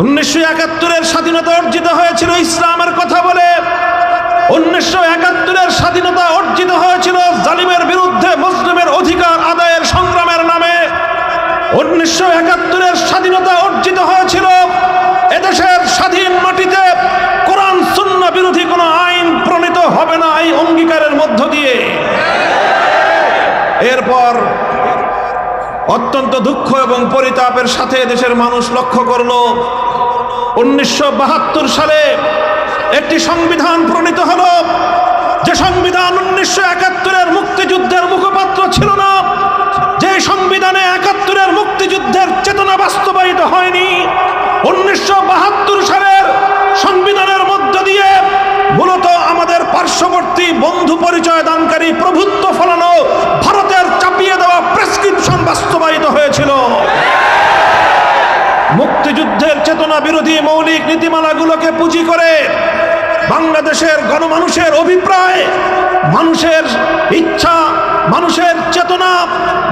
উনিশশো একাত্তরের স্বাধীনতা অর্জিত হয়েছিল, ইসলামের কথা বলে। উনিশশো একাত্তরের স্বাধীনতা অর্জিত হয়েছিল, জালিমের বিরুদ্ধে মুসলিমের অধিকার আদায়ের সংগ্রামের নামে। উনিশশো একাত্তরের স্বাধীনতা অর্জিত হয়েছিল, এদেশের স্বাধীন মাটিতে কোরআন, সুন্না বিরোধী কোনো আইন প্রণীত হবে না এই অঙ্গীকারের মধ্য দিয়ে। এরপর অত্যন্ত দুঃখ এবং পরিতাপের সাথে দেশের মানুষ লক্ষ্য করল। উনিশশো বাহাত্তর সালে একটি সংবিধান প্রণীত হল, যে সংবিধান উনিশশো একাত্তরের মুক্তিযুদ্ধের মুখপাত্র ছিল না যে সংবিধানে একাত্তরের মুক্তিযুদ্ধের চেতনা বিরোধী মৌলিক নীতিমালাগুলোকে পুঁজি করে বাংলাদেশের গণমানুষের অভিপ্রায়, মানুষের ইচ্ছা, মানুষের চেতনা,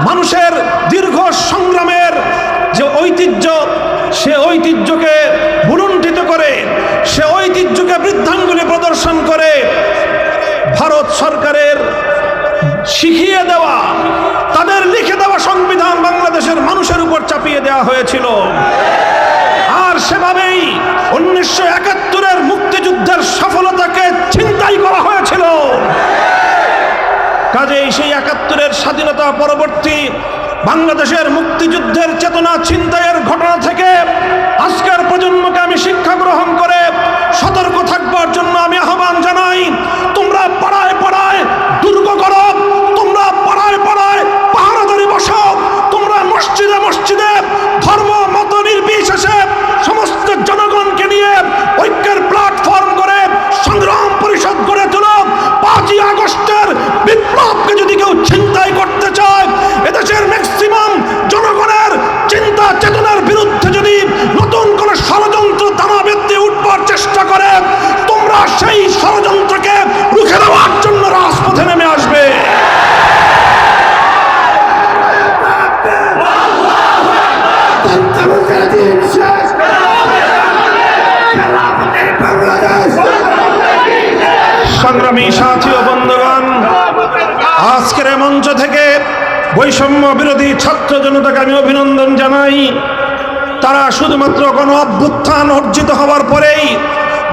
মানুষের দীর্ঘ সংগ্রামের যে ঐতিহ্য, সে ঐতিহ্যকে বুলুণ্ঠিত করে, সে ঐতিহ্যকে বৃদ্ধাঙ্গুলি প্রদর্শন করে, ভারত সরকারের শিখিয়ে দেওয়া, তাদের লিখে দেওয়া সংবিধান বাংলাদেশের মানুষের উপর চাপিয়ে দেওয়া হয়েছিল। আর সেভাবেই উনিশশো একাত্তরের মুক্তিযুদ্ধের সফলতাকে ছিনতাই করা হয়েছিল। কাজেই সেই একাত্তরের স্বাধীনতা পরবর্তী বাংলাদেশের মুক্তিযুদ্ধের চেতনা ছিনতাইয়ের ঘটনা থেকে আজকের প্রজন্মকে আমি শিক্ষা গ্রহণ করে আজকের মঞ্চ থেকে বৈষম্য বিরোধী ছাত্র জনতাকে আমি অভিনন্দন জানাই। তারা শুধুমাত্র গণ অভ্যুত্থান অর্জিত হওয়ার পরেই,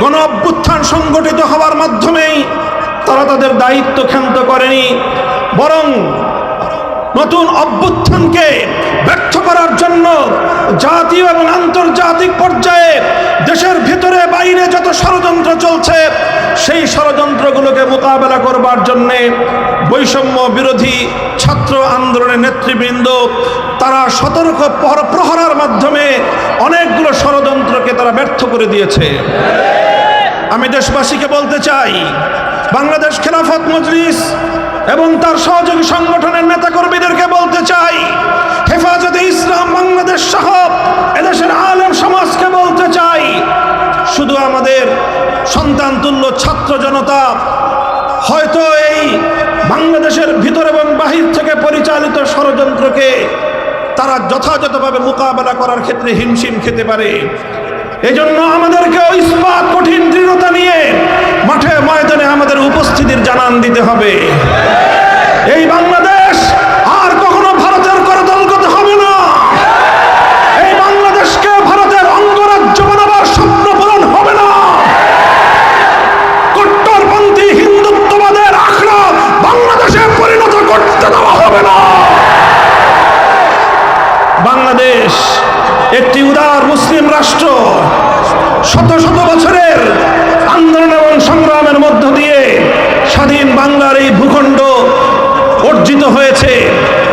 গণ অভ্যুত্থান সংগঠিত হওয়ার মাধ্যমেই তারা তাদের দায়িত্ব ক্ষান্ত করেনি। বরং নতুন অভ্যুত্থানকে ব্যর্থ করার জন্য জাতীয় এবং আন্তর্জাতিক পর্যায়ে দেশের ভিতরে বাইরে যত ষড়যন্ত্র চলছে সেই ষড়যন্ত্রগুলোকে মোকাবেলা করবার জন্যে বৈষম্য বিরোধী ছাত্র আন্দোলনের নেতৃবৃন্দ, তারা সতর্ক প্রহর- প্রহরার মাধ্যমে অনেকগুলো ষড়যন্ত্রকে তারা ব্যর্থ করে দিয়েছে। আমি দেশবাসীকে বলতে চাই, বাংলাদেশ খেলাফত মজলিস এবং তার সহযোগী সংগঠনের নেতাকর্মীদেরকে বলতে চাই হেফাজতে ইসলাম বাংলাদেশ সহ এদেশের আলেম সমাজকে বলতে চাই শুধু আমাদের সন্তান তুল্য ছাত্র জনতা হয়তো এই বাংলাদেশের ভিতর এবং বাহির থেকে পরিচালিত ষড়যন্ত্রকে তারা যথাযথভাবে মোকাবেলা করার ক্ষেত্রে হিমশিম খেতে পারে। এজন্য আমাদেরকে ওই ইস্পাত কঠিন দৃঢ়তা নিয়ে মাঠে ময়দানে আমাদের উপস্থিতির জানান দিতে হবে। হবে না। বাংলাদেশ একটি উদার মুসলিম রাষ্ট্র। শত শত বছরের